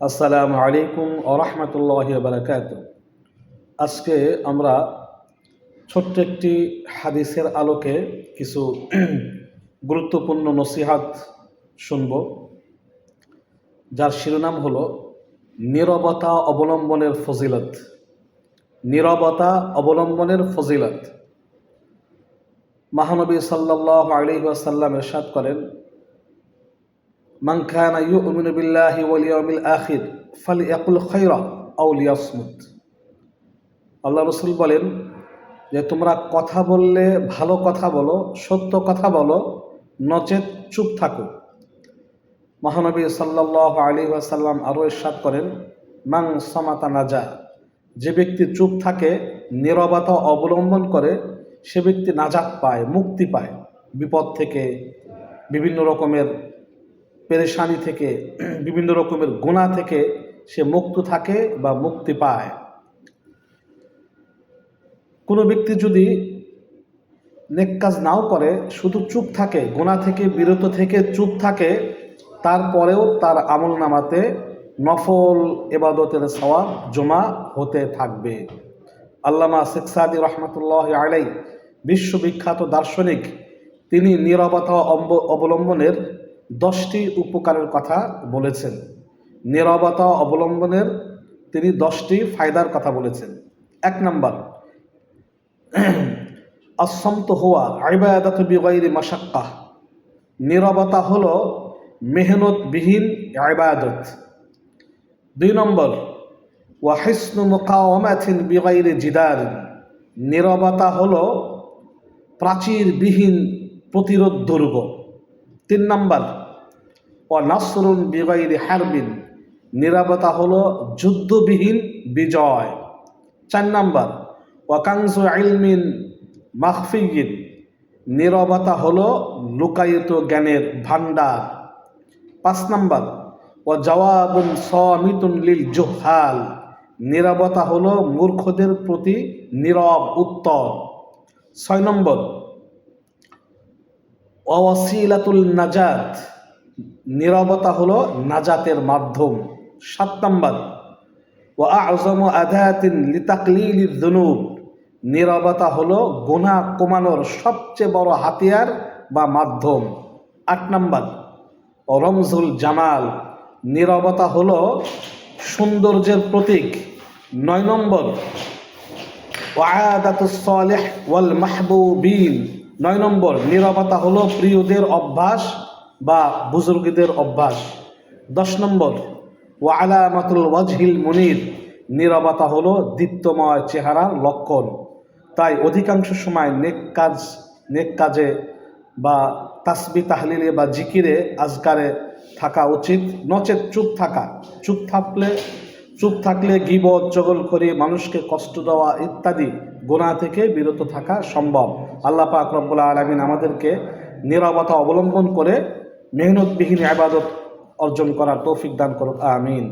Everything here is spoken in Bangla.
আসসালামু আলাইকুম আরহামতুল্লাহ বারাকাত আজকে আমরা ছোট্ট একটি হাদিসের আলোকে কিছু গুরুত্বপূর্ণ নসিহাত শুনব, যার শিরোনাম হলো, নীরবতা অবলম্বনের ফজিলত। নীরবতা অবলম্বনের ফজিলত। মহানবী সাল্লাহ আলী ওয়াসাল্লাম এরশাদ করেন মান খানা ইউ উমিন বিল্লাহি ওয়ালিয়ামিল আখির ফালি আকুল খৈরা রসুল বলেন যে, তোমরা কথা বললে ভালো কথা বলো, সত্য কথা বলো, নচেত চুপ থাকো। মহানবী সাল্লাহ আলী সাল্লাম আরও ইস্বাদ করেন মাং সমাতা না যায় যে ব্যক্তি চুপ থাকে, নিরবতা অবলম্বন করে, সে ব্যক্তি নাজাত পায়, মুক্তি পায়, বিপদ থেকে, বিভিন্ন রকমের পেরেশানি থেকে, বিভিন্ন রকমের গুণা থেকে সে মুক্ত থাকে বা মুক্তি পায়। কোনো ব্যক্তি যদি নেক কাজ নাও করে, শুধু চুপ থাকে গোনা থেকে, বিরত থেকে চুপ থাকে, তারপরেও তার আমল নামাতে নফল এবাদতের সওয়াব জমা হতে থাকবে। আল্লামা শেখ সাদি রহমতুল্লাহ আলাই বিশ্ববিখ্যাত দার্শনিক, তিনি নিরবতা অবলম্বনের দশটি উপকারের কথা বলেছেন। নিরবতা অবলম্বনের তিনি দশটি ফায়দার কথা বলেছেন। এক নম্বর অসন্ত হওয়া আইবায়াদাত বিগাইরি মাসাক্কা নিরবতা হল মেহনতবিহীন আইবাদত দুই নম্বর ওয়াহিসনু মোকাওয়ামাথিন বিগাইরি জিদার। নিরবতা হল প্রাচীরবিহীন প্রতিরোধ দুর্গ। তিন নম্বর ও নাসরুন বিগাইরি হারবিন, নিরাপত্তা হলো যুদ্ধবিহীন বিজয়। চার নম্বর ওয়াকাংসু আইলমিন মাহফিগিন নিরবতা হলো লুকায়িত জ্ঞানের ভান্ডার পাঁচ নম্বর ও জওয়াবুন সমিতুন লিল জোহাল নিরবতা হলো মূর্খদের প্রতি নীরব উত্তর। ছয় নম্বর অওয়াসিলাতুল নাজাত। নিরবতা হলো নাজাতের মাধ্যম। সাত নম্বর ও আজম আধায়াতিন লিতাকলিল দুনুব নিরবতা হলো গোনা কমানোর সবচেয়ে বড় হাতিয়ার বা মাধ্যম। আট নম্বর, রমজুল জামাল। নিরবতা হলো সৌন্দর্যের প্রতীক। নয় নম্বর ও আয়াদাতুস সালেহ ওয়াল মাহবুবিন। নয় নম্বর, নিরবতা হলো প্রিয়দের অভ্যাস বা বুজুর্গদের অভ্যাস। দশ নম্বর ও আলামাতুল ওয়াজহিল মুনির, নিরবতা হলো দীপ্তময় চেহারার লক্ষণ। তাই অধিকাংশ সময় নেক কাজ, নেক কাজে বা তাসবি তাহলিলে বা জিকিরে আজকারে থাকা উচিত। নচেত চুপ থাকা, চুপ থাকলে চুপ থাকলে গিবত জগল করে মানুষকে কষ্ট দেওয়া ইত্যাদি গোনা থেকে বিরত থাকা সম্ভব। আল্লাহ পাক রব্বুল আলমিন আমাদেরকে নিরবতা অবলম্বন করে মেহনতবিহীন আবাদত অর্জন করার তৌফিক দান করুক, আমিন।